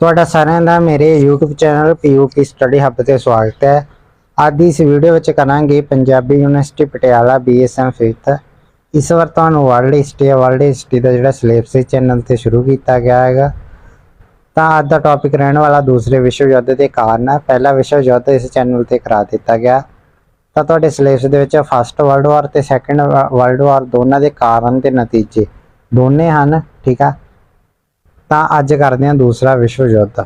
ਤੁਹਾਡਾ ਸਾਰਿਆਂ ਦਾ ਮੇਰੇ YouTube channel PUP study hub ਤੇ ਸਵਾਗਤ ਹੈ। ਅੱਜ ਇਸ ਵੀਡੀਓ ਵਿੱਚ ਕਰਾਂਗੇ Punjabi university Patiala BSM 5th ਇਸ ਵਾਰ ਤੁਹਾਨੂੰ ਵਰਲਡ ਹਿਸਟਰੀ ਵਰਲਡ ਹਿਸਟਰੀ ਦਾ ਜਿਹੜਾ ਸਿਲੇਬਸ ਇਸ ਚੈਨਲ ਤੇ ਸ਼ੁਰੂ ਕੀਤਾ ਗਿਆ ਹੈਗਾ। ਤਾਂ ਅੱਜ ਦਾ ਟੌਪਿਕ ਰਹਿਣ ਵਾਲਾ ਦੂਸਰੇ ਵਿਸ਼ਵ ਯੁੱਧ ਦੇ ਕਾਰਨ ਹੈ। ਪਹਿਲਾ ਵਿਸ਼ਵ ਯੁੱਧ ਇਸ ਚੈਨਲ ਤੇ ਕਰਾ ਦਿੱਤਾ ਗਿਆ। ਤਾਂ ਤੁਹਾਡੇ ਸਿਲੇਬਸ ਦੇ ਵਿੱਚ ਫਸਟ ਵਰਲਡ ਵਾਰ ਤੇ ਸੈਕੰਡ ਵਰਲਡ ਵਾਰ ਦੋਨਾਂ ਦੇ ਕਾਰਨ ਤੇ ਨਤੀਜੇ। ਦੋਨੇ ਹਨ, ਠੀਕ ਆ? ਤਾਂ ਅੱਜ ਕਰਦੇ ਹਾਂ ਦੂਸਰਾ ਵਿਸ਼ਵ ਯੁੱਧ।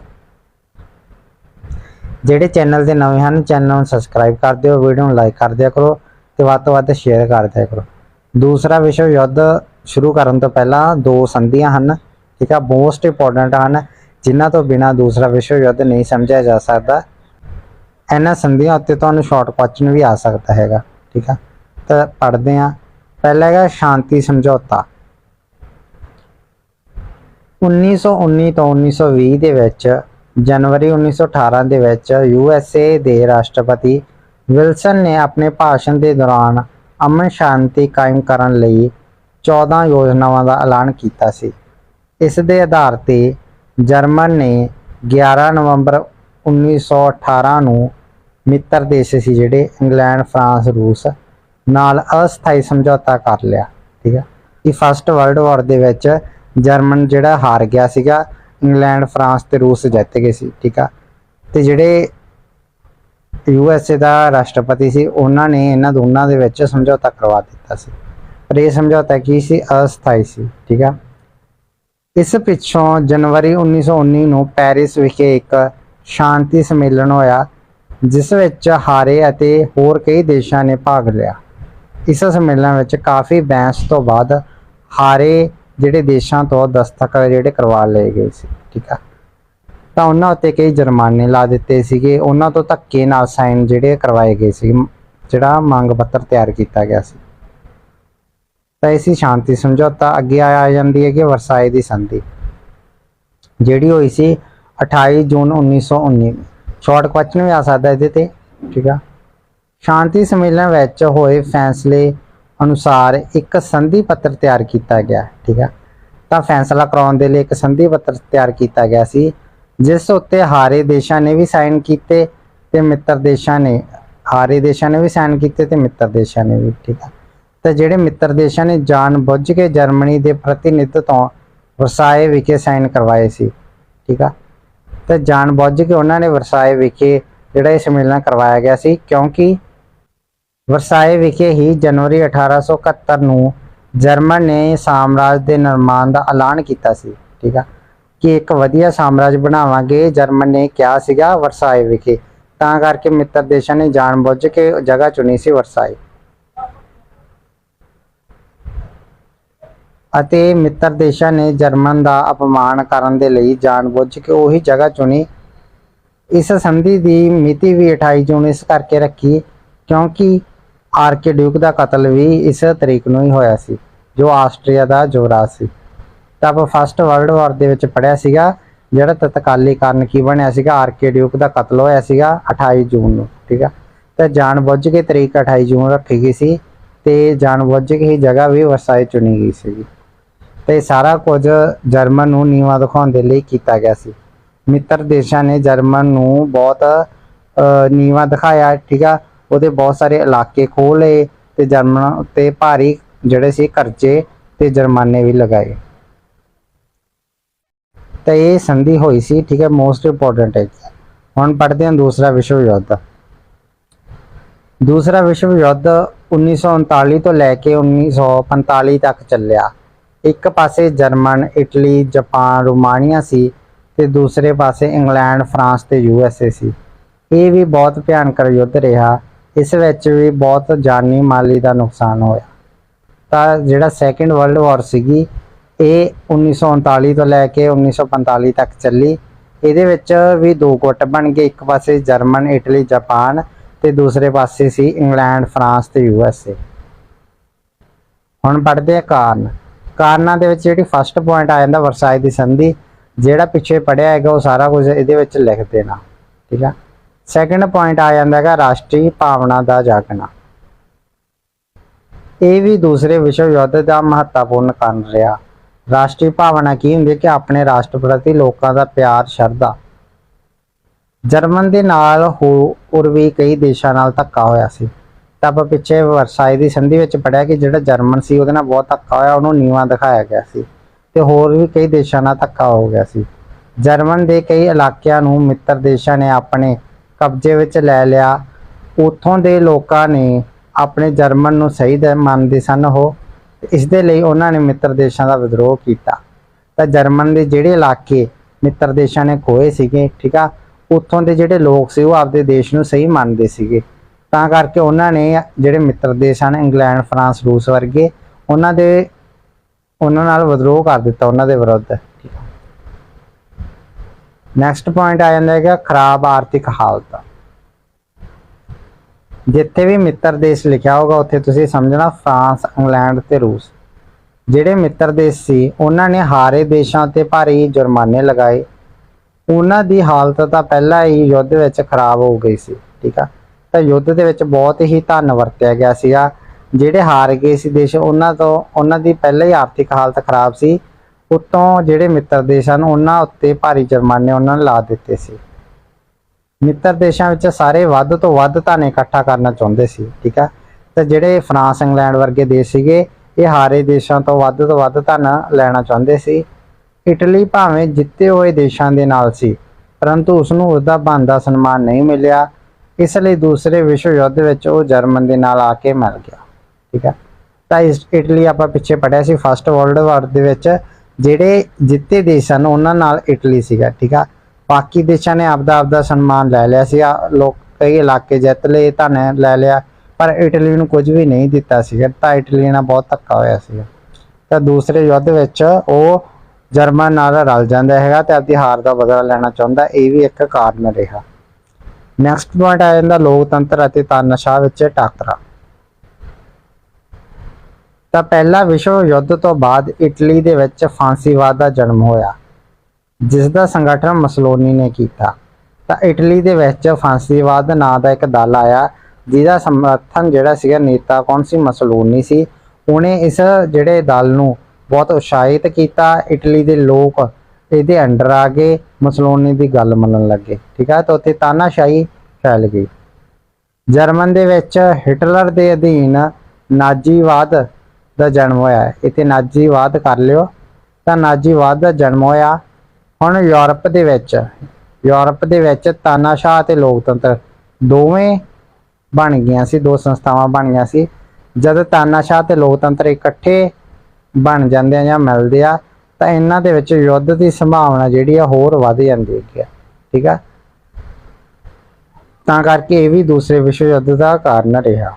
ਜਿਹੜੇ ਚੈਨਲ ਦੇ ਨਵੇਂ ਹਨ, ਚੈਨਲ ਨੂੰ ਸਬਸਕ੍ਰਾਈਬ ਕਰ ਦਿਓ ਵੀਡੀਓ ਨੂੰ ਲਾਈਕ ਕਰ ਦਿਆ ਕਰੋ ਤੇ ਵੱਧ ਤੋਂ ਵੱਧ ਸ਼ੇਅਰ ਕਰ ਦਿਆ ਕਰੋ। ਦੂਸਰਾ ਵਿਸ਼ਵ ਯੁੱਧ ਸ਼ੁਰੂ ਕਰਨ ਤੋਂ ਪਹਿਲਾਂ ਦੋ ਸੰਧੀਆਂ ਹਨ, ਠੀਕ ਆ ਮੋਸਟ ਇੰਪੋਰਟੈਂਟ ਹਨ, ਜਿਨ੍ਹਾਂ ਤੋਂ ਬਿਨਾ ਦੂਸਰਾ ਵਿਸ਼ਵ ਯੁੱਧ ਨਹੀਂ ਸਮਝਿਆ ਜਾ ਸਕਦਾ। ਇਹਨਾਂ ਸੰਧੀਆਂ ਉੱਤੇ ਤੁਹਾਨੂੰ ਸ਼ਾਰਟ ਕੁਐਸਚਨ ਵੀ ਆ ਸਕਦਾ ਹੈਗਾ, ਠੀਕ ਆ। ਤਾਂ ਪੜ੍ਹਦੇ ਹਾਂ। ਪਹਿਲਾ ਹੈਗਾ ਸ਼ਾਂਤੀ ਸਮਝੌਤਾ। 1919 ਤੋਂ 1920 ਦੇ ਵਿੱਚ, ਜਨਵਰੀ 1918 ਦੇ ਵਿੱਚ ਯੂਐਸਏ ਦੇ ਰਾਸ਼ਟਰਪਤੀ ਵਿਲਸਨ ਨੇ ਆਪਣੇ ਭਾਸ਼ਣ ਦੇ ਦੌਰਾਨ ਅਮਨ ਸ਼ਾਂਤੀ ਕਾਇਮ ਕਰਨ ਲਈ 14 ਯੋਜਨਾਵਾਂ ਦਾ ਐਲਾਨ ਕੀਤਾ ਸੀ। ਇਸ ਦੇ ਆਧਾਰ ਤੇ ਜਰਮਨ ਨੇ 11 ਨਵੰਬਰ 1918 ਨੂੰ ਮਿੱਤਰ ਦੇਸ਼ ਸੀ ਜਿਹੜੇ ਇੰਗਲੈਂਡ, ਫਰਾਂਸ, ਰੂਸ ਨਾਲ ਅਸਥਾਈ ਸਮਝੌਤਾ ਕਰ ਲਿਆ, ਠੀਕ ਹੈ ਇਹ ਫਸਟ ਵਰਲਡ ਵਾਰ ਦੇ ਵਿੱਚ ਜਰਮਨ ਜਿਹੜਾ ਹਾਰ ਗਿਆ ਸੀਗਾ, ਇੰਗਲੈਂਡ, ਫਰਾਂਸ ਤੇ ਰੂਸ ਜਿੱਤ ਗਏ ਸੀ, ਠੀਕ ਆ? ਤੇ ਜਿਹੜੇ ਯੂ ਐਸ ਏ ਦਾ ਰਾਸ਼ਟਰਪਤੀ ਸੀ, ਉਹਨਾਂ ਨੇ ਇਹਨਾਂ ਦੋਨਾਂ ਦੇ ਵਿੱਚ ਸਮਝੌਤਾ ਕਰਵਾ ਦਿੱਤਾ ਸੀ। ਪਰ ਇਹ ਸਮਝੌਤਾ ਕੀ ਸੀ? ਅਸਥਾਈ ਸੀ, ਠੀਕ ਆ? ਇਸ ਪਿੱਛੋਂ ਜਨਵਰੀ 1919 ਨੂੰ ਪੈਰਿਸ ਵਿਖੇ ਇੱਕ ਸ਼ਾਂਤੀ ਸੰਮੇਲਨ ਹੋਇਆ, ਜਿਸ ਵਿੱਚ ਹਾਰੇ ਅਤੇ ਹੋਰ ਕਈ ਦੇਸ਼ਾਂ ਨੇ ਭਾਗ ਲਿਆ। ਇਸ ਸੰਮੇਲਨ ਵਿੱਚ ਕਾਫੀ ਬਹਿਸ ਤੋਂ ਬਾਅਦ ਹਾਰੇ ਜਿਹੜੇ ਦੇਸ਼ਾਂ ਤੋਂ ਦਸਤਖਤ ਜਿਹੜੇ ਕਰਵਾ ਲਏ ਗਏ ਸੀ, ਠੀਕ ਆ? ਤਾਂ ਉਹਨਾਂ ਉੱਤੇ ਕਈ ਜੁਰਮਾਨੇ ਲਾ ਦਿੱਤੇ ਸੀਗੇ। ਉਹਨਾਂ ਤੋਂ ਧੱਕੇ ਨਾਲ ਸਾਈਨ ਜਿਹੜੇ ਕਰਵਾਏ ਗਏ ਸੀ, ਜਿਹੜਾ ਮੰਗ ਪੱਤਰ ਤਿਆਰ ਕੀਤਾ ਗਿਆ ਸੀ। ਤਾਂ ਇਸੀ ਸ਼ਾਂਤੀ ਸਮਝੌਤਾ ਅੱਗੇ ਆ ਜਾਂਦੀ ਹੈ ਕਿ ਵਰਸਾਏ ਦੀ ਸੰਧੀ। ਜਿਹੜੀ ਹੋਈ ਸੀ 28 ਜੂਨ 1919 ਸ਼ਾਰਟ ਕੁਐਸਚਨ ਵੀ ਆ ਸਕਦਾ ਇਹਦੇ ਤੇ, ਠੀਕ ਆ? ਸ਼ਾਂਤੀ ਸੰਮੇਲਨ ਵਿੱਚ ਹੋਏ ਫੈਸਲੇ ਅਨੁਸਾਰ ਇੱਕ ਸੰਧੀ ਪੱਤਰ ਤਿਆਰ ਕੀਤਾ ਗਿਆ, ਠੀਕ ਆ? ਤਾਂ ਫੈਸਲਾ ਕਰਾਉਣ ਦੇ ਲਈ ਇੱਕ ਸੰਧੀ ਪੱਤਰ ਤਿਆਰ ਕੀਤਾ ਗਿਆ ਸੀ, ਜਿਸ ਉੱਤੇ ਹਾਰੇ ਦੇਸ਼ਾਂ ਨੇ ਵੀ ਸਾਈਨ ਕੀਤੇ ਤੇ ਮਿੱਤਰ ਦੇਸ਼ਾਂ ਨੇ, ਹਾਰੇ ਦੇਸ਼ਾਂ ਨੇ ਵੀ ਸਾਈਨ ਕੀਤੇ ਤੇ ਮਿੱਤਰ ਦੇਸ਼ਾਂ ਨੇ ਵੀ, ਠੀਕ ਆ? ਤੇ ਜਿਹੜੇ ਮਿੱਤਰ ਦੇਸ਼ਾਂ ਨੇ ਜਾਣ ਬੁੱਝ ਕੇ ਜਰਮਨੀ ਦੇ ਪ੍ਰਤੀਨਿਧ ਤੋਂ ਵਰਸਾਏ ਵਿਖੇ ਸਾਈਨ ਕਰਵਾਏ ਸੀ, ਠੀਕ ਆ? ਤੇ ਜਾਣ ਬੁੱਝ ਕੇ ਉਹਨਾਂ ਨੇ ਵਰਸਾਏ ਵਿਖੇ ਜਿਹੜਾ ਇਹ ਸੰਮੇਲਨ ਕਰਵਾਇਆ ਗਿਆ ਸੀ, ਕਿਉਂਕਿ ਵਰਸਾਏ ਵਿਖੇ ਹੀ ਜਨਵਰੀ 1871 ਨੂੰ ਜਰਮਨ ਨੇ ਸਾਮਰਾਜ ਦੇ ਨਿਰਮਾਣ ਦਾ ਐਲਾਨ ਕੀਤਾ ਸੀ, ਠੀਕ ਆ? ਕਿ ਇੱਕ ਵਧੀਆ ਸਾਮਰਾਜ ਬਣਾਵਾਂਗੇ, ਜਰਮਨ ਨੇ ਕਿਹਾ ਸੀਗਾ ਵਰਸਾਏ ਵਿਖੇ। ਤਾਂ ਕਰਕੇ ਮਿੱਤਰ ਦੇਸ਼ਾਂ ਨੇ ਜਾਣਬੁੱਝ ਕੇ ਜਗ੍ਹਾ ਚੁਣੀ ਸੀ ਵਰਸਾਏ। ਅਤੇ ਮਿੱਤਰ ਦੇਸ਼ਾਂ ਨੇ ਜਰਮਨ ਦਾ ਅਪਮਾਨ ਕਰਨ ਦੇ ਲਈ ਜਾਣਬੁੱਝ ਕੇ ਉਹੀ ਜਗ੍ਹਾ ਚੁਣੀ। ਇਸ ਸੰਧੀ ਦੀ ਮਿਤੀ ਵੀ 28 ਜੂਨ ਇਸ ਕਰਕੇ ਰੱਖੀ, ਕਿਉਂਕਿ ਆਰਕੀਡਿਊਕ ਦਾ ਕਤਲ ਵੀ ਇਸ ਤਰੀਕ ਨੂੰ ਹੀ ਹੋਇਆ ਸੀ ਜੋ ਆਸਟਰੀਆ ਦਾ ਜੋਰਾ ਸੀ। ਤਾਂ ਆਪਾਂ ਫਸਟ ਵਰਲਡ ਵਾਰ ਦੇ ਵਿੱਚ ਪੜਿਆ ਸੀਗਾ ਜਿਹੜਾ ਤਤਕਾਲੀ ਕਾਰਨ ਕੀ ਬਣਿਆ ਸੀਗਾ ਆਰਕੀਡਿਊਕ ਦਾ ਕਤਲ ਹੋਇਆ ਸੀਗਾ 28 ਜੂਨ ਨੂੰ ਠੀਕ ਆ? ਤੇ ਜਾਣਬੁੱਝ ਕੇ ਤਰੀਕ 28 ਜੂਨ ਰੱਖੀ ਗਈ ਸੀ ਤੇ ਜਾਣਬੁੱਝ ਕੇ ਹੀ ਜਗ੍ਹਾ ਵੀ ਵਰਸਾਏ ਚੁਣੀ ਗਈ ਸੀਗੀ। ਤੇ ਸਾਰਾ ਕੁਝ ਜਰਮਨ ਨੂੰ ਨੀਵਾ ਦਿਖਾਉਣ ਦੇ ਲਈ ਕੀਤਾ ਗਿਆ ਸੀ। ਮਿੱਤਰ ਦੇਸ਼ਾਂ ਨੇ ਜਰਮਨ ਨੂੰ ਬਹੁਤ ਅਹ, ਨੀਵਾਂ ਦਿਖਾਇਆ ਠੀਕ ਆ? ਉਹਦੇ ਬਹੁਤ ਸਾਰੇ ਇਲਾਕੇ ਖੋਹ ਲਏ ਤੇ ਜਰਮਨ ਉੱਤੇ ਭਾਰੀ ਜਿਹੜੇ ਸੀ ਕਰਜ਼ੇ ਤੇ ਜੁਰਮਾਨੇ ਵੀ ਲਗਾਏ। ਤਾਂ ਇਹ ਸੰਧੀ ਹੋਈ ਸੀ, ਠੀਕ ਹੈ ਮੋਸਟ ਇੰਪੋਰਟੈਂਟ ਹੈ। ਹੁਣ ਪੜ੍ਹਦੇ ਹਾਂ ਦੂਸਰਾ ਵਿਸ਼ਵ ਯੁੱਧ। ਦੂਸਰਾ ਵਿਸ਼ਵ ਯੁੱਧ 1939 ਤੋਂ ਲੈ ਕੇ 1945 ਤੱਕ ਚੱਲਿਆ। ਇੱਕ ਪਾਸੇ ਜਰਮਨ, ਇਟਲੀ, ਜਾਪਾਨ, ਰੋਮਾਨੀਆ ਸੀ ਤੇ ਦੂਸਰੇ ਪਾਸੇ ਇੰਗਲੈਂਡ, ਫਰਾਂਸ ਤੇ ਯੂਐਸਏ ਸੀ। ਇਹ ਵੀ ਬਹੁਤ ਭਿਆਨਕ ਯੁੱਧ ਰਿਹਾ। ਇਸ ਵਿੱਚ ਵੀ ਬਹੁਤ ਜਾਨੀ ਮਾਲੀ ਦਾ ਨੁਕਸਾਨ ਹੋਇਆ। ਤਾਂ ਜਿਹੜਾ ਸੈਕੰਡ ਵਰਲਡ ਵਾਰ ਸੀਗੀ, ਇਹ 1939 ਤੋਂ ਲੈ ਕੇ 1945 ਤੱਕ ਚੱਲੀ। ਇਹਦੇ ਵਿੱਚ ਵੀ ਦੋ ਗੁੱਟ ਬਣ ਗਏ, ਇੱਕ ਪਾਸੇ ਜਰਮਨ, ਇਟਲੀ, ਜਾਪਾਨ ਤੇ ਦੂਸਰੇ ਪਾਸੇ ਸੀ ਇੰਗਲੈਂਡ, ਫਰਾਂਸ ਤੇ ਏ। ਹੁਣ ਪੜ੍ਹਦੇ ਆ ਕਾਰਨ। ਕਾਰਨਾਂ ਦੇ ਵਿੱਚ ਜਿਹੜੀ ਫਸਟ ਪੁਆਇੰਟ ਆ ਜਾਂਦਾ, ਵਰਸਾਏ ਦੀ ਸੰਧੀ। ਜਿਹੜਾ ਪਿੱਛੇ ਪੜਿਆ ਹੈਗਾ, ਉਹ ਸਾਰਾ ਕੁਝ ਇਹਦੇ ਵਿੱਚ ਲਿਖ ਦੇਣਾ। ਠੀਕ ਆ? ਸੈਕੰਡ ਪੁਆਇੰਟ ਆ ਜਾਂਦਾ ਹੈਗਾ ਰਾਸ਼ਟਰੀ ਭਾਵਨਾ ਦਾ ਜਾਗਣਾ। ਇਹ ਵੀ ਦੂਸਰੇ ਵਿਸ਼ਵ ਯੁੱਧ ਦਾ ਮਹੱਤਵਪੂਰਨ ਕਾਰਨ ਰਿਹਾ। ਰਾਸ਼ਟਰੀ ਭਾਵਨਾ ਕੀ ਹੁੰਦੀ ਹੈ ਕਿ ਆਪਣੇ ਰਾਸ਼ਟਰ ਪ੍ਰਤੀ ਲੋਕਾਂ ਦਾ ਪਿਆਰ, ਸ਼ਰਧਾ। ਜਰਮਨ ਦੇ ਨਾਲ ਹੋਰ ਵੀ ਕਈ ਦੇਸ਼ਾਂ ਨਾਲ ਧੱਕਾ ਹੋਇਆ ਸੀ। ਤਾਂ ਆਪਾਂ ਪਿੱਛੇ ਵਰਸਾਈ ਦੀ ਸੰਧੀ ਵਿੱਚ ਪੜਿਆ ਕਿ ਜਿਹੜਾ ਜਰਮਨ ਸੀ ਉਹਦੇ ਨਾਲ ਬਹੁਤ ਧੱਕਾ ਹੋਇਆ, ਉਹਨੂੰ ਨੀਵਾਂ ਦਿਖਾਇਆ ਗਿਆ ਸੀ ਤੇ ਹੋਰ ਵੀ ਕਈ ਦੇਸ਼ਾਂ ਨਾਲ ਧੱਕਾ ਹੋ ਗਿਆ ਸੀ। ਜਰਮਨ ਦੇ ਕਈ ਇਲਾਕਿਆਂ ਨੂੰ ਮਿੱਤਰ ਦੇਸ਼ਾਂ ਨੇ ਆਪਣੇ ਕਬਜ਼ੇ ਵਿੱਚ ਲੈ ਲਿਆ। ਉੱਥੋਂ ਦੇ ਲੋਕਾਂ ਨੇ ਆਪਣੇ ਜਰਮਨ ਨੂੰ ਸਹੀ ਦੇ ਮੰਨਦੇ ਸਨ ਉਹ। ਇਸ ਦੇ ਲਈ ਉਹਨਾਂ ਨੇ ਮਿੱਤਰ ਦੇਸ਼ਾਂ ਦਾ ਵਿਦਰੋਹ ਕੀਤਾ। ਤਾਂ ਜਰਮਨ ਦੇ ਜਿਹੜੇ ਇਲਾਕੇ ਮਿੱਤਰ ਦੇਸ਼ਾਂ ਨੇ ਖੋਏ ਸੀਗੇ, ਠੀਕ ਆ? ਉੱਥੋਂ ਦੇ ਜਿਹੜੇ ਲੋਕ ਸੀ ਉਹ ਆਪਦੇ ਦੇਸ਼ ਨੂੰ ਸਹੀ ਮੰਨਦੇ ਸੀਗੇ। ਤਾਂ ਕਰਕੇ ਉਹਨਾਂ ਨੇ ਜਿਹੜੇ ਮਿੱਤਰ ਦੇਸ਼ ਹਨ, ਇੰਗਲੈਂਡ, ਫਰਾਂਸ, ਰੂਸ ਵਰਗੇ, ਉਹਨਾਂ ਦੇ, ਉਹਨਾਂ ਨਾਲ ਵਿਦਰੋਹ ਕਰ ਦਿੱਤਾ ਉਹਨਾਂ ਦੇ ਵਿਰੁੱਧ। ਨੈਕਸਟ ਪੁਆਇੰਟ ਆ ਜਾਂਦਾ ਹੈਗਾ ਖਰਾਬ ਆਰਥਿਕ ਹਾਲਤ। ਜਿੱਥੇ ਵੀ ਮਿੱਤਰ ਦੇਸ਼ ਲਿਖਿਆ ਹੋਗਾ ਉੱਥੇ ਤੁਸੀਂ ਸਮਝਣਾ ਫਰਾਂਸ, ਇੰਗਲੈਂਡ ਤੇ ਰੂਸ। ਜਿਹੜੇ ਮਿੱਤਰ ਦੇਸ਼ ਸੀ, ਉਹਨਾਂ ਨੇ ਹਾਰੇ ਦੇਸ਼ਾਂ ਤੇ ਭਾਰੀ ਜੁਰਮਾਨੇ ਲਗਾਏ। ਉਹਨਾਂ ਦੀ ਹਾਲਤ ਤਾਂ ਪਹਿਲਾਂ ਹੀ ਯੁੱਧ ਵਿੱਚ ਖਰਾਬ ਹੋ ਗਈ ਸੀ, ਠੀਕ ਆ? ਤਾਂ ਯੁੱਧ ਦੇ ਵਿੱਚ ਬਹੁਤ ਹੀ ਧਨ ਵਰਤਿਆ ਗਿਆ ਸੀਗਾ। ਜਿਹੜੇ ਹਾਰ ਗਏ ਸੀ ਦੇਸ਼, ਉਹਨਾਂ ਤੋਂ, ਉਹਨਾਂ ਦੀ ਪਹਿਲਾਂ ਹੀ ਆਰਥਿਕ ਹਾਲਤ ਖਰਾਬ ਸੀ। ਉਤੋਂ ਜਿਹੜੇ ਮਿੱਤਰ ਦੇਸ਼ ਹਨ, ਉਹਨਾਂ ਉੱਤੇ ਭਾਰੀ ਜੁਰਮਾਨੇ ਉਹਨਾਂ ਨੇ ਲਾ ਦਿੱਤੇ ਸੀ। ਮਿੱਤਰ ਦੇਸ਼ਾਂ ਵਿੱਚ ਸਾਰੇ ਵੱਧ ਤੋਂ ਵੱਧ ਧਨ ਇਕੱਠਾ ਕਰਨਾ ਚਾਹੁੰਦੇ ਸੀ, ਠੀਕ ਆ? ਤੇ ਜਿਹੜੇ ਫਰਾਂਸ, ਇੰਗਲੈਂਡ ਵਰਗੇ ਦੇਸ਼ ਸੀਗੇ, ਇਹ ਹਾਰੇ ਦੇਸ਼ਾਂ ਤੋਂ ਵੱਧ ਤੋਂ ਵੱਧ ਧਨ ਲੈਣਾ ਚਾਹੁੰਦੇ ਸੀ। ਇਟਲੀ ਭਾਵੇਂ ਜਿੱਤੇ ਹੋਏ ਦੇਸ਼ਾਂ ਦੇ ਨਾਲ ਸੀ, ਪਰੰਤੂ ਉਸ ਨੂੰ ਉਸਦਾ ਬਣਦਾ ਸਨਮਾਨ ਨਹੀਂ ਮਿਲਿਆ। ਇਸ ਲਈ ਦੂਸਰੇ ਵਿਸ਼ਵ ਯੁੱਧ ਵਿੱਚ ਉਹ ਜਰਮਨ ਦੇ ਨਾਲ ਆ ਕੇ ਮਿਲ ਗਿਆ, ਠੀਕ ਹੈ ਤਾਂ ਇਸ ਇਟਲੀ ਆਪਾਂ ਪਿੱਛੇ ਪੜਿਆ ਸੀ, ਫਸਟ ਵਰਲਡ ਵਾਰ ਦੇ ਵਿੱਚ ਜਿਹੜੇ ਜਿੱਤੇ ਦੇਸ਼ ਹਨ, ਉਹਨਾਂ ਨਾਲ ਇਟਲੀ ਸੀਗਾ, ਠੀਕ ਆ। ਬਾਕੀ ਦੇਸ਼ਾਂ ਨੇ ਆਪਦਾ ਆਪਦਾ ਸਨਮਾਨ ਲੈ ਲਿਆ ਸੀ ਲੋਕ ਕਈ ਇਲਾਕੇ ਜਿੱਤ ਲਏ, ਧਨ ਲੈ ਲਿਆ, ਪਰ ਇਟਲੀ ਨੂੰ ਕੁਝ ਵੀ ਨਹੀਂ ਦਿੱਤਾ ਸੀਗਾ। ਤਾਂ ਇਟਲੀ ਨਾਲ ਬਹੁਤ ਧੱਕਾ ਹੋਇਆ ਸੀਗਾ। ਤਾਂ ਦੂਸਰੇ ਯੁੱਧ ਵਿੱਚ ਉਹ ਜਰਮਨ ਨਾਲ ਰਲ ਜਾਂਦਾ ਹੈਗਾ ਤੇ ਆਪਦੀ ਹਾਰ ਦਾ ਬਦਲਾ ਲੈਣਾ ਚਾਹੁੰਦਾ। ਇਹ ਵੀ ਇੱਕ ਕਾਰਨ ਰਿਹਾ। ਨੈਕਸਟ ਪੁਆਇੰਟ ਆ ਜਾਂਦਾ, ਲੋਕਤੰਤਰ ਅਤੇ ਤਾਨਾਸ਼ਾਹ ਵਿੱਚ ਟਾਕਰਾ। ਤਾਂ ਪਹਿਲਾ ਵਿਸ਼ਵ ਯੁੱਧ ਤੋਂ ਬਾਅਦ ਇਟਲੀ ਦੇ ਵਿੱਚ ਫਾਂਸੀਵਾਦ ਦਾ ਜਨਮ ਹੋਇਆ ਜਿਸ ਦਾ ਸੰਗਠਨ ਮਸਲੋਨੀ ਨੇ ਕੀਤਾ। ਤਾਂ ਇਟਲੀ ਦੇ ਵਿੱਚ ਫਾਂਸੀਵਾਦ ਨਾਂ ਦਾ ਇੱਕ ਦਲ ਆਇਆ, ਜਿਹਦਾ ਸਮਰਥਨ ਜਿਹੜਾ ਸੀਗਾ ਨੇਤਾ ਕੌਣ ਸੀ? ਮਸਲੋਨੀ ਸੀ। ਉਹਨੇ ਇਸ ਜਿਹੜੇ ਦਲ ਨੂੰ ਬਹੁਤ ਉਤਸ਼ਾਹਿਤ ਕੀਤਾ। ਇਟਲੀ ਦੇ ਲੋਕ ਇਹਦੇ ਅੰਡਰ ਆ ਗਏ। ਮਸਲੋਨੀ ਦੀ ਗੱਲ ਮੰਨਣ ਲੱਗੇ। ਠੀਕ ਹੈ ਤਾਂ ਉੱਥੇ ਤਾਨਾਸ਼ਾਹੀ ਫੈਲ ਗਈ। ਜਰਮਨ ਦੇ ਵਿੱਚ ਹਿਟਲਰ ਦੇ ਅਧੀਨ ਨਾਜ਼ੀਵਾਦ ਦਾ ਜਨਮ ਹੋਇਆ ਇੱਥੇ ਨਾਜ਼ੀਵਾਦ ਕਰ ਲਿਓ। ਤਾਂ ਨਾਜ਼ੀਵਾਦ ਦਾ ਜਨਮ ਹੋਇਆ ਹੁਣ ਯੂਰਪ ਦੇ ਵਿੱਚ। ਯੂਰਪ ਦੇ ਵਿੱਚ ਤਾਨਾਸ਼ਾਹ ਤੇ ਲੋਕਤੰਤਰ ਦੋਵੇਂ ਬਣ ਗਈਆਂ ਸੀ, ਦੋ ਸੰਸਥਾਵਾਂ ਬਣ ਗਈਆਂ ਸੀ। ਜਦ ਤਾਨਾਸ਼ਾਹ ਤੇ ਲੋਕਤੰਤਰ ਇਕੱਠੇ ਬਣ ਜਾਂਦੇ ਆ ਜਾਂ ਮਿਲਦੇ ਆ, ਤਾਂ ਇਹਨਾਂ ਦੇ ਵਿੱਚ ਯੁੱਧ ਦੀ ਸੰਭਾਵਨਾ ਜਿਹੜੀ ਆ ਹੋਰ ਵਧ ਜਾਂਦੀ ਹੈਗੀ ਆ। ਠੀਕ ਆ? ਤਾਂ ਕਰਕੇ ਇਹ ਵੀ ਦੂਸਰੇ ਵਿਸ਼ਵ ਯੁੱਧ ਦਾ ਕਾਰਨ ਰਿਹਾ।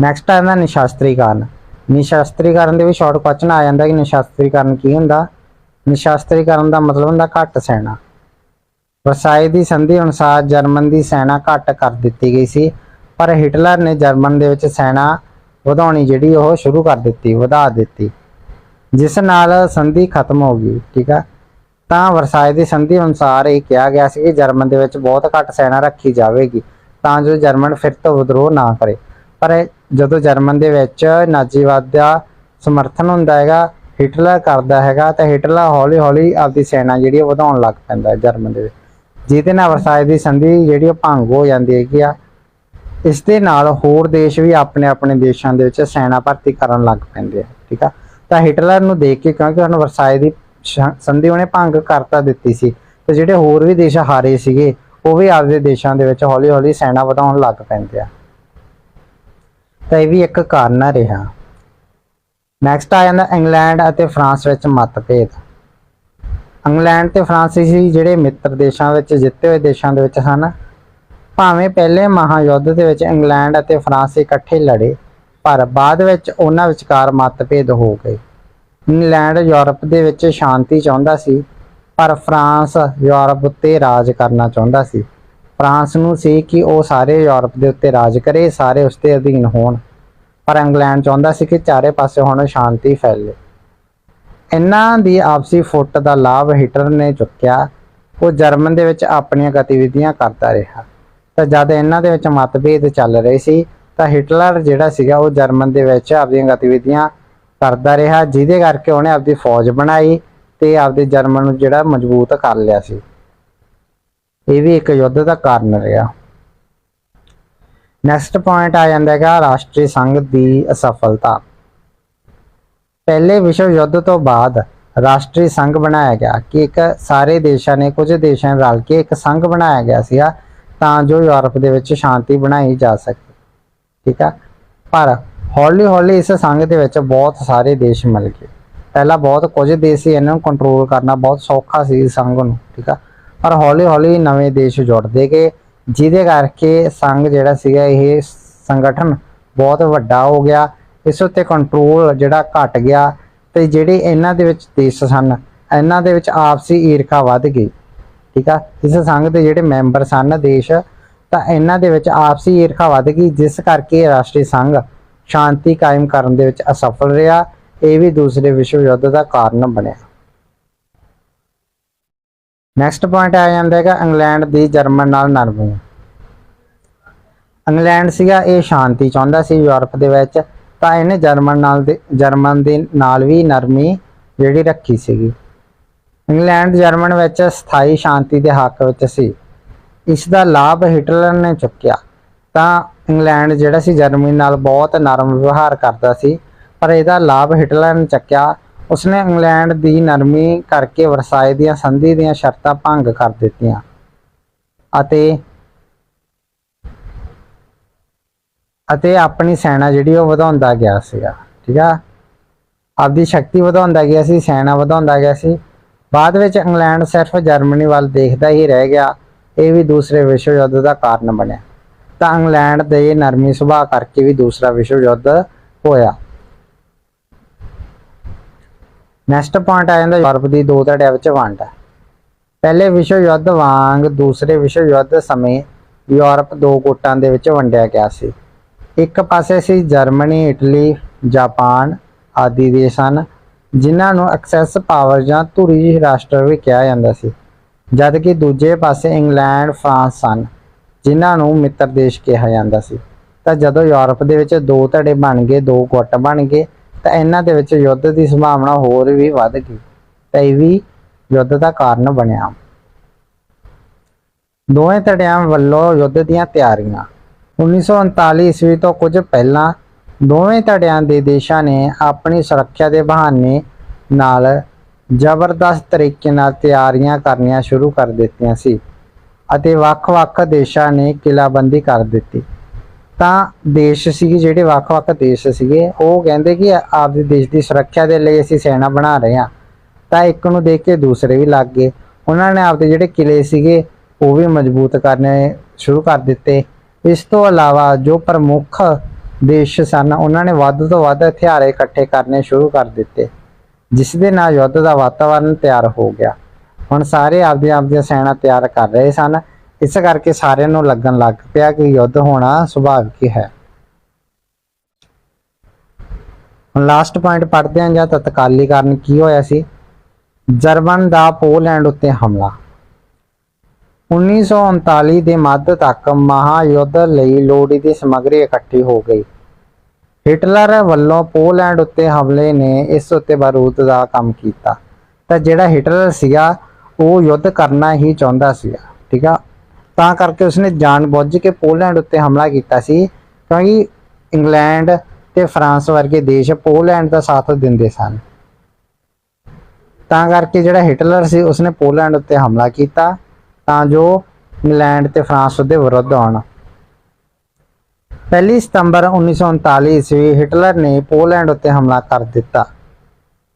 ਨੈਕਸਟ ਆਉਂਦਾ ਨਿਸ਼ਾਸਤਰੀਕਰਨ। ਨਿਸ਼ਾਸਤਰੀਕਰਨ ਦੇ ਵੀ ਸ਼ਾਰਟ ਕੁਐਸਚਨ ਆ ਜਾਂਦਾ ਕਿ ਨਿਸ਼ਾਸਤਰੀਕਰਨ ਕੀ ਹੁੰਦਾ? ਨਿਸ਼ਾਸਤਰੀਕਰਨ ਦਾ ਮਤਲਬ ਹੁੰਦਾ ਘੱਟ ਸੈਨਾ ਵਰਸਾਈ ਦੀ ਸੰਧੀ ਅਨੁਸਾਰ ਜਰਮਨ ਦੀ ਸੈਨਾ ਘੱਟ ਕਰ ਦਿੱਤੀ ਗਈ ਸੀ, ਪਰ ਹਿਟਲਰ ਨੇ ਜਰਮਨ ਦੇ ਵਿੱਚ ਸੈਨਾ ਵਧਾਉਣੀ ਜਿਹੜੀ ਉਹ ਸ਼ੁਰੂ ਕਰ ਦਿੱਤੀ, ਵਧਾ ਦਿੱਤੀ। ਜਿਸ ਨਾਲ ਸੰਧੀ ਖਤਮ ਹੋ ਗਈ, ਠੀਕ ਆ? ਤਾਂ ਵਰਸਾਈ ਦੀ ਸੰਧੀ ਅਨੁਸਾਰ ਇਹ ਕਿਹਾ ਗਿਆ ਸੀ ਕਿ ਜਰਮਨ ਦੇ ਵਿੱਚ ਬਹੁਤ ਘੱਟ ਸੈਨਾ ਰੱਖੀ ਜਾਵੇਗੀ, ਤਾਂ ਜੋ ਜਰਮਨ ਫਿਰ ਤੋਂ ਵਿਦਰੋਹ ਨਾ ਕਰੇ। ਪਰ ਜਦੋਂ ਜਰਮਨ ਦੇ ਵਿੱਚ ਨਾਜ਼ੀਵਾਦ ਦਾ ਸਮਰਥਨ ਹੁੰਦਾ ਹੈਗਾ ਹਿਟਲਰ ਕਰਦਾ ਹੈਗਾ, ਤਾਂ ਹਿਟਲਰ ਹੌਲੀ ਹੌਲੀ ਆਪਦੀ ਸੈਨਾ ਜਿਹੜੀ ਉਹ ਵਧਾਉਣ ਲੱਗ ਪੈਂਦਾ ਜਰਮਨ ਦੇ ਵਿੱਚ। ਜਿਹਦੇ ਨਾਲ ਵਰਸਾਏ ਦੀ ਸੰਧੀ ਜਿਹੜੀ ਉਹ ਭੰਗ ਹੋ ਜਾਂਦੀ ਹੈਗੀ ਆ। ਇਸ ਦੇ ਨਾਲ ਹੋਰ ਦੇਸ਼ ਵੀ ਆਪਣੇ ਆਪਣੇ ਦੇਸ਼ਾਂ ਦੇ ਵਿੱਚ ਸੈਨਾ ਭਰਤੀ ਕਰਨ ਲੱਗ ਪੈਂਦੇ ਆ, ਠੀਕ ਆ? ਤਾਂ ਹਿਟਲਰ ਨੂੰ ਦੇਖ ਕੇ ਕਿਉਂਕਿ ਉਹਨੂੰ ਵਰਸਾਏ ਦੀ ਸੰਧੀ ਉਹਨੇ ਭੰਗ ਕਰਤਾ ਦਿੱਤੀ ਸੀ, ਤੇ ਜਿਹੜੇ ਹੋਰ ਵੀ ਦੇਸ਼ ਹਾਰੇ ਸੀਗੇ, ਉਹ ਵੀ ਆਪਦੇ ਦੇਸ਼ਾਂ ਦੇ ਵਿੱਚ ਹੌਲੀ ਹੌਲੀ ਸੈਨਾ ਵਧਾਉਣ ਲੱਗ ਪੈਂਦੇ ਆ। ਤਾਂ ਇਹ ਵੀ ਇੱਕ ਕਾਰਨ ਰਿਹਾ। ਨੈਕਸਟ ਆ ਜਾਂਦਾ ਇੰਗਲੈਂਡ ਅਤੇ ਫਰਾਂਸ ਵਿੱਚ ਮਤਭੇਦ। ਇੰਗਲੈਂਡ ਤੇ ਫਰਾਂਸੀਸੀ ਜਿਹੜੇ ਮਿੱਤਰ ਦੇਸ਼ਾਂ ਵਿੱਚ ਜਿੱਤੇ ਹੋਏ ਦੇਸ਼ਾਂ ਦੇ ਵਿੱਚ ਹਨ ਭਾਵੇਂ ਪਹਿਲੇ ਮਹਾਯੁੱਧ ਦੇ ਵਿੱਚ ਇੰਗਲੈਂਡ ਅਤੇ ਫਰਾਂਸ ਇਕੱਠੇ ਲੜੇ, ਪਰ ਬਾਅਦ ਵਿੱਚ ਉਹਨਾਂ ਵਿਚਕਾਰ ਮਤਭੇਦ ਹੋ ਗਏ। ਇੰਗਲੈਂਡ ਯੂਰਪ ਦੇ ਵਿੱਚ ਸ਼ਾਂਤੀ ਚਾਹੁੰਦਾ ਸੀ, ਪਰ ਫਰਾਂਸ ਯੂਰਪ ਉੱਤੇ ਰਾਜ ਕਰਨਾ ਚਾਹੁੰਦਾ ਸੀ। ਫਰਾਂਸ ਨੂੰ ਸੀ ਕਿ ਉਹ ਸਾਰੇ ਯੂਰਪ ਦੇ ਉੱਤੇ ਰਾਜ ਕਰੇ, ਸਾਰੇ ਉਸਦੇ ਅਧੀਨ ਹੋਣ। ਪਰ ਇੰਗਲੈਂਡ ਚਾਹੁੰਦਾ ਸੀ ਕਿ ਚਾਰੇ ਪਾਸੇ ਹੁਣ ਸ਼ਾਂਤੀ ਫੈਲੇ। ਇਹਨਾਂ ਦੀ ਆਪਸੀ ਫੁੱਟ ਦਾ ਲਾਭ ਹਿਟਲਰ ਨੇ ਚੁੱਕਿਆ। ਉਹ ਜਰਮਨ ਦੇ ਵਿੱਚ ਆਪਣੀਆਂ ਗਤੀਵਿਧੀਆਂ ਕਰਦਾ ਰਿਹਾ। ਤਾਂ ਜਦ ਇਹਨਾਂ ਦੇ ਵਿੱਚ ਮਤਭੇਦ ਚੱਲ ਰਹੇ ਸੀ, ਤਾਂ ਹਿਟਲਰ ਜਿਹੜਾ ਸੀਗਾ, ਉਹ ਜਰਮਨ ਦੇ ਵਿੱਚ ਆਪਣੀਆਂ ਗਤੀਵਿਧੀਆਂ ਕਰਦਾ ਰਿਹਾ, ਜਿਹਦੇ ਕਰਕੇ ਉਹਨੇ ਆਪਦੀ ਫੌਜ ਬਣਾਈ ਤੇ ਆਪਦੇ ਜਰਮਨ ਨੂੰ ਜਿਹੜਾ ਮਜ਼ਬੂਤ ਕਰ ਲਿਆ ਸੀ। ਇਹ ਵੀ ਇੱਕ ਯੁੱਧ ਦਾ ਕਾਰਨ ਰਿਹਾ। ਨੈਕਸਟ ਪੁਆਇੰਟ ਆ ਜਾਂਦਾ ਹੈਗਾ ਰਾਸ਼ਟਰੀ ਸੰਘ ਦੀ ਅਸਫਲਤਾ। ਪਹਿਲੇ ਵਿਸ਼ਵ ਯੁੱਧ ਤੋਂ ਬਾਅਦ ਰਾਸ਼ਟਰੀ ਸੰਘ ਬਣਾਇਆ ਗਿਆ ਕਿ ਇੱਕ ਸਾਰੇ ਦੇਸ਼ਾਂ ਨੇ, ਕੁਝ ਦੇਸ਼ਾਂ ਰਲ ਕੇ ਇੱਕ ਸੰਘ ਬਣਾਇਆ ਗਿਆ ਸੀਗਾ ਤਾਂ ਜੋ ਯੂਰਪ ਦੇ ਵਿੱਚ ਸ਼ਾਂਤੀ ਬਣਾਈ ਜਾ ਸਕੇ। ਠੀਕ ਆ? ਪਰ ਹੌਲੀ ਹੌਲੀ ਇਸ ਸੰਘ ਦੇ ਵਿੱਚ ਬਹੁਤ ਸਾਰੇ ਦੇਸ਼ ਮਿਲ ਗਏ। ਪਹਿਲਾਂ ਬਹੁਤ ਕੁਝ ਦੇਸ਼ ਸੀ, ਇਹਨਾਂ ਨੂੰ ਕੰਟਰੋਲ ਕਰਨਾ ਬਹੁਤ ਸੌਖਾ ਸੀ ਸੰਘ ਨੂੰ। ਠੀਕ ਆ? ਪਰ ਹੌਲੀ ਹੌਲੀ ਨਵੇਂ ਦੇਸ਼ ਜੁੜਦੇ ਗਏ, ਜਿਹਦੇ ਕਰਕੇ ਸੰਘ ਜਿਹੜਾ ਸੀਗਾ ਇਹ ਸੰਗਠਨ ਬਹੁਤ ਵੱਡਾ ਹੋ ਗਿਆ। ਇਸ ਉੱਤੇ ਕੰਟਰੋਲ ਜਿਹੜਾ ਘਟ ਗਿਆ ਤੇ ਜਿਹੜੇ ਇਹਨਾਂ ਦੇ ਵਿੱਚ ਦੇਸ਼ ਸਨ, ਇਹਨਾਂ ਦੇ ਵਿੱਚ ਆਪਸੀ ਈਰਖਾ ਵੱਧ ਗਈ, ਠੀਕ ਆ? ਇਸ ਸੰਘ ਦੇ ਜਿਹੜੇ ਮੈਂਬਰ ਸਨ ਦੇਸ਼, ਤਾਂ ਇਹਨਾਂ ਦੇ ਵਿੱਚ ਆਪਸੀ ਈਰਖਾ ਵੱਧ ਗਈ, ਜਿਸ ਕਰਕੇ ਰਾਸ਼ਟਰੀ ਸੰਘ ਸ਼ਾਂਤੀ ਕਾਇਮ ਕਰਨ ਦੇ ਵਿੱਚ ਅਸਫਲ ਰਿਹਾ। ਇਹ ਵੀ ਦੂਸਰੇ ਵਿਸ਼ਵ ਯੁੱਧ ਦਾ ਕਾਰਨ ਬਣਿਆ। ਨੈਕਸਟ ਪੁਆਇੰਟ ਆ ਜਾਂਦਾ ਹੈਗਾ ਇੰਗਲੈਂਡ ਦੀ ਜਰਮਨ ਨਾਲ ਨਰਮੀ ਇੰਗਲੈਂਡ ਸੀਗਾ, ਇਹ ਸ਼ਾਂਤੀ ਚਾਹੁੰਦਾ ਸੀ ਯੂਰਪ ਦੇ ਵਿੱਚ, ਤਾਂ ਇਹਨੇ ਜਰਮਨ ਨਾਲ ਜਰਮਨ ਦੇ ਨਾਲ ਵੀ ਨਰਮੀ ਜਿਹੜੀ ਰੱਖੀ ਸੀਗੀ। ਇੰਗਲੈਂਡ ਜਰਮਨ ਵਿੱਚ ਸਥਾਈ ਸ਼ਾਂਤੀ ਦੇ ਹੱਕ ਵਿੱਚ ਸੀ। ਇਸ ਦਾ ਲਾਭ ਹਿਟਲਰ ਨੇ ਚੁੱਕਿਆ। ਤਾਂ ਇੰਗਲੈਂਡ ਜਿਹੜਾ ਸੀ ਜਰਮਨੀ ਨਾਲ ਬਹੁਤ ਨਰਮ ਵਿਵਹਾਰ ਕਰਦਾ ਸੀ, ਪਰ ਇਹਦਾ ਲਾਭ ਹਿਟਲਰ ਨੇ ਚੱਕਿਆ। ਉਸਨੇ ਇੰਗਲੈਂਡ ਦੀ ਨਰਮੀ ਕਰਕੇ ਵਰਸਾਏ ਦੀਆਂ ਸੰਧੀ ਦੀਆਂ ਸ਼ਰਤਾਂ ਭੰਗ ਕਰ ਦਿੱਤੀਆਂ ਅਤੇ ਅਤੇ ਆਪਣੀ ਸੈਨਾ ਜਿਹੜੀ ਉਹ ਵਧਾਉਂਦਾ ਗਿਆ ਸੀਗਾ, ਠੀਕ ਆ? ਆਪਦੀ ਸ਼ਕਤੀ ਵਧਾਉਂਦਾ ਗਿਆ ਸੀ, ਸੈਨਾ ਵਧਾਉਂਦਾ ਗਿਆ ਸੀ। ਬਾਅਦ ਵਿੱਚ ਇੰਗਲੈਂਡ ਸਿਰਫ ਜਰਮਨੀ ਵੱਲ ਦੇਖਦਾ ਹੀ ਰਹਿ ਗਿਆ। ਇਹ ਵੀ ਦੂਸਰੇ ਵਿਸ਼ਵ ਯੁੱਧ ਦਾ ਕਾਰਨ ਬਣਿਆ। ਤਾਂ ਇੰਗਲੈਂਡ ਦੇ ਨਰਮੀ ਸੁਭਾਅ ਕਰਕੇ ਵੀ ਦੂਸਰਾ ਵਿਸ਼ਵ ਯੁੱਧ ਹੋਇਆ। ਨੈਕਸਟ ਪੁਆਇੰਟ ਆ ਜਾਂਦਾ ਯੂਰਪ ਦੀ ਦੋ ਧੜਿਆਂ ਵਿੱਚ ਵੰਡ। ਪਹਿਲੇ ਵਿਸ਼ਵ ਯੁੱਧ ਵਾਂਗ ਦੂਸਰੇ ਵਿਸ਼ਵ ਯੁੱਧ ਸਮੇਂ ਯੂਰਪ ਦੋ ਗੁੱਟਾਂ ਦੇ ਵਿੱਚ ਵੰਡਿਆ ਗਿਆ ਸੀ। ਇੱਕ ਪਾਸੇ ਸੀ ਜਰਮਨੀ, ਇਟਲੀ, ਜਾਪਾਨ ਆਦਿ ਦੇਸ਼ ਹਨ, ਜਿਨ੍ਹਾਂ ਨੂੰ ਐਕਸੈਸ ਪਾਵਰ ਜਾਂ ਧੁਰੀ ਰਾਸ਼ਟਰ ਵੀ ਕਿਹਾ ਜਾਂਦਾ ਸੀ। ਜਦ ਕਿ ਦੂਜੇ ਪਾਸੇ ਇੰਗਲੈਂਡ, ਫਰਾਂਸ ਸਨ, ਜਿਨ੍ਹਾਂ ਨੂੰ ਮਿੱਤਰ ਦੇਸ਼ ਕਿਹਾ ਜਾਂਦਾ ਸੀ। ਤਾਂ ਜਦੋਂ ਯੂਰਪ ਦੇ ਵਿੱਚ ਦੋ ਧੜੇ ਬਣ ਗਏ, ਦੋ ਗੁੱਟ ਬਣ ਗਏ ਤਾਂ ਇਹਨਾਂ ਦੇ ਵਿੱਚ ਯੁੱਧ ਦੀ ਸੰਭਾਵਨਾ ਹੋਰ ਵੀ ਵੱਧ ਗਈ ਤਾਂ ਇਹ ਵੀ ਯੁੱਧ ਦਾ ਕਾਰਨ ਬਣਿਆ। ਦੋਵੇਂ ਧੜਿਆਂ ਵੱਲੋਂ ਯੁੱਧ ਦੀਆਂ ਤਿਆਰੀਆਂ। 1939 ਈਸਵੀ ਤੋਂ ਕੁਝ ਪਹਿਲਾਂ ਦੋਵੇਂ ਧੜਿਆਂ ਦੇ ਦੇਸ਼ਾਂ ਨੇ ਆਪਣੀ ਸੁਰੱਖਿਆ ਦੇ ਬਹਾਨੇ ਨਾਲ ਜ਼ਬਰਦਸਤ ਤਰੀਕੇ ਨਾਲ ਤਿਆਰੀਆਂ ਕਰਨੀਆਂ ਸ਼ੁਰੂ ਕਰ ਦਿੱਤੀਆਂ ਸੀ ਅਤੇ ਵੱਖ-ਵੱਖ ਦੇਸ਼ਾਂ ਨੇ ਕਿਲਾਬੰਦੀ ਕਰ ਦਿੱਤੀ। ਤਾਂ ਦੇਸ਼ ਸੀਗੇ ਜਿਹੜੇ ਵੱਖ-ਵੱਖ ਦੇਸ਼ ਸੀਗੇ, ਉਹ ਕਹਿੰਦੇ ਕਿ ਆਪਦੇ ਦੇਸ਼ ਦੀ ਸੁਰੱਖਿਆ ਦੇ ਲਈ ਅਸੀਂ ਸੈਨਾ ਬਣਾ ਰਹੇ ਹਾਂ। ਤਾਂ ਇੱਕ ਨੂੰ ਦੇਖ ਕੇ ਦੂਸਰੇ ਵੀ ਲੱਗ ਗਏ। ਉਹਨਾਂ ਨੇ ਆਪਦੇ ਜਿਹੜੇ ਕਿਲੇ ਸੀਗੇ, ਉਹ ਵੀ ਮਜ਼ਬੂਤ ਕਰਨੇ ਸ਼ੁਰੂ ਕਰ ਦਿੱਤੇ। ਇਸ ਤੋਂ ਇਲਾਵਾ ਜੋ ਪ੍ਰਮੁੱਖ ਦੇਸ਼ ਸਨ, ਉਹਨਾਂ ਨੇ ਵੱਧ ਤੋਂ ਵੱਧ ਹਥਿਆਰ ਇਕੱਠੇ ਕਰਨੇ ਸ਼ੁਰੂ ਕਰ ਦਿੱਤੇ, ਜਿਸ ਦੇ ਨਾਲ ਯੁੱਧ ਦਾ ਵਾਤਾਵਰਣ ਤਿਆਰ ਹੋ ਗਿਆ। ਹੁਣ ਸਾਰੇ ਆਪਦੀਆਂ ਆਪਦੀਆਂ ਸੈਨਾ ਤਿਆਰ ਕਰ ਰਹੇ ਸਨ। ਇਸ ਕਰਕੇ ਸਾਰਿਆਂ ਨੂੰ ਲੱਗਣ ਲੱਗ ਪਿਆ ਕਿ ਯੁੱਧ ਹੋਣਾ ਸੁਭਾਵਿਕ ਹੈ ਹੁਣ ਲਾਸਟ ਪੁਆਇੰਟ ਪੜ੍ਹਦੇ ਹਾਂ ਜਾਂ ਤਤਕਾਲੀ ਕਾਰਨ ਕੀ ਹੋਇਆ ਸੀ? ਜਰਮਨ ਦਾ ਪੋਲੈਂਡ ਉੱਤੇ ਹਮਲਾ। 1939 ਦੇ ਮੱਧ ਤੱਕ ਮਹਾਯੁੱਧ ਲਈ ਲੋੜੀ ਦੀ ਸਮੱਗਰੀ ਇਕੱਠੀ ਹੋ ਗਈ। ਹਿਟਲਰ ਵੱਲੋਂ ਪੋਲੈਂਡ ਉੱਤੇ ਹਮਲੇ ਨੇ ਇਸ ਉੱਤੇ ਬਾਰੂਦ ਦਾ ਕੰਮ ਕੀਤਾ। ਤਾਂ ਜਿਹੜਾ ਹਿਟਲਰ ਸੀਗਾ, ਉਹ ਯੁੱਧ ਕਰਨਾ ਹੀ ਚਾਹੁੰਦਾ ਸੀਗਾ, ਠੀਕ ਆ? ਤਾਂ ਕਰਕੇ ਉਸਨੇ ਜਾਣਬੁੱਝ ਕੇ ਪੋਲੈਂਡ ਉੱਤੇ ਹਮਲਾ ਕੀਤਾ ਸੀ, ਕਿਉਂਕਿ ਇੰਗਲੈਂਡ ਤੇ ਫਰਾਂਸ ਵਰਗੇ ਦੇਸ਼ ਪੋਲੈਂਡ ਦਾ ਸਾਥ ਦਿੰਦੇ ਸਨ। ਤਾਂ ਕਰਕੇ ਜਿਹੜਾ ਹਿਟਲਰ ਸੀ, ਉਸਨੇ ਪੋਲੈਂਡ ਉੱਤੇ ਹਮਲਾ ਕੀਤਾ, ਤਾਂ ਜੋ ਇੰਗਲੈਂਡ ਤੇ ਫਰਾਂਸ ਦੇ ਵਿਰੁੱਧ ਆਉਣ। ਪਹਿਲੀ ਸਤੰਬਰ 1939 ਈਸਵੀ ਹਿਟਲਰ ਨੇ ਪੋਲੈਂਡ ਉੱਤੇ ਹਮਲਾ ਕਰ ਦਿੱਤਾ।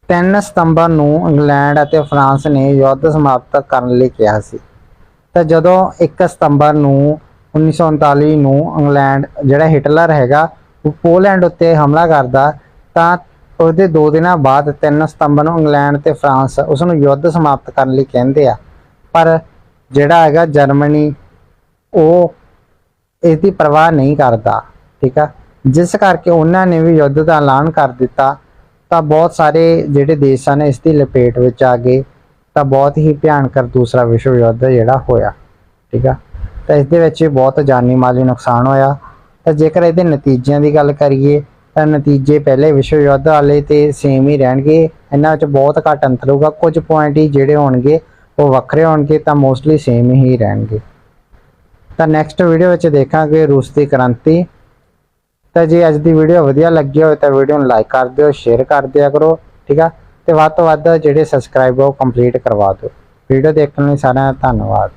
3 ਸਤੰਬਰ ਨੂੰ ਇੰਗਲੈਂਡ ਅਤੇ ਫਰਾਂਸ ਨੇ ਯੁੱਧ ਸਮਾਪਤ ਕਰਨ ਲਈ ਕਿਹਾ ਸੀ। ਤਾਂ ਜਦੋਂ 1 ਸਤੰਬਰ ਨੂੰ 1939 ਨੂੰ ਇੰਗਲੈਂਡ ਜਿਹੜਾ ਹਿਟਲਰ ਹੈਗਾ, ਉਹ ਪੋਲੈਂਡ ਉੱਤੇ ਹਮਲਾ ਕਰਦਾ, ਤਾਂ ਉਹਦੇ 2 ਦਿਨਾਂ ਬਾਅਦ 3 ਸਤੰਬਰ ਨੂੰ ਇੰਗਲੈਂਡ ਤੇ ਫਰਾਂਸ ਉਸ ਨੂੰ ਯੁੱਧ ਸਮਾਪਤ ਕਰਨ ਲਈ ਕਹਿੰਦੇ ਆ। ਪਰ ਜਿਹੜਾ ਹੈਗਾ ਜਰਮਨੀ, ਉਹ ਇਸ ਦੀ ਪਰਵਾਹ ਨਹੀਂ ਕਰਦਾ, ਠੀਕ ਆ? ਜਿਸ ਕਰਕੇ ਉਹਨਾਂ ਨੇ ਵੀ ਯੁੱਧ ਦਾ ਐਲਾਨ ਕਰ ਦਿੱਤਾ। ਤਾਂ ਬਹੁਤ ਸਾਰੇ ਜਿਹੜੇ ਦੇਸ਼ਾਂ ਨੇ ਇਸ ਦੀ ਲਪੇਟ ਵਿੱਚ ਆ ਗਏ। ਤਾਂ ਬਹੁਤ ਹੀ ਭਿਆਨਕ ਦੂਸਰਾ ਵਿਸ਼ਵ ਯੁੱਧ ਜਿਹੜਾ ਹੋਇਆ, ਠੀਕ ਆ? ਤਾਂ ਇਸ ਦੇ ਵਿੱਚ ਬਹੁਤ ਜਾਨੀ ਮਾਲੀ ਨੁਕਸਾਨ ਹੋਇਆ। ਤਾਂ ਜੇਕਰ ਇਹਦੇ ਨਤੀਜਿਆਂ ਦੀ ਗੱਲ ਕਰੀਏ, ਤਾਂ ਨਤੀਜੇ ਪਹਿਲੇ ਵਿਸ਼ਵ ਯੁੱਧ ਵਾਲੇ ਤੇ ਸੇਮ ਹੀ ਰਹਿਣਗੇ। ਇਹਨਾਂ ਵਿੱਚ ਬਹੁਤ ਘੱਟ ਅੰਤਰ ਹੋਊਗਾ। ਕੁਝ ਪੁਆਇੰਟ ਹੀ ਜਿਹੜੇ ਹੋਣਗੇ, ਉਹ ਵੱਖਰੇ ਹੋਣਗੇ, ਤਾਂ ਮੋਸਟਲੀ ਸੇਮ ਹੀ ਰਹਿਣਗੇ। ਤਾਂ ਨੈਕਸਟ ਵੀਡੀਓ ਵਿੱਚ ਦੇਖਾਂਗੇ ਰੂਸ ਦੀ ਕ੍ਰਾਂਤੀ। ਤਾਂ ਜੇ ਅੱਜ ਦੀ ਵੀਡੀਓ ਵਧੀਆ ਲੱਗੀ ਹੋਵੇ, ਤਾਂ ਵੀਡੀਓ ਨੂੰ ਲਾਈਕ ਕਰ ਦਿਓ ਸ਼ੇਅਰ ਕਰ ਦਿਆ ਕਰੋ, ਠੀਕ ਆ? ਤੇ ਵੱਧ ਤੋਂ ਵੱਧ ਜਿਹੜੇ ਸਬਸਕ੍ਰਾਈਬ ਉਹ ਕੰਪਲੀਟ ਕਰਵਾ ਦਿਓ। ਵੀਡੀਓ ਦੇਖਣ ਲਈ ਸਾਰਿਆਂ ਦਾ ਧੰਨਵਾਦ।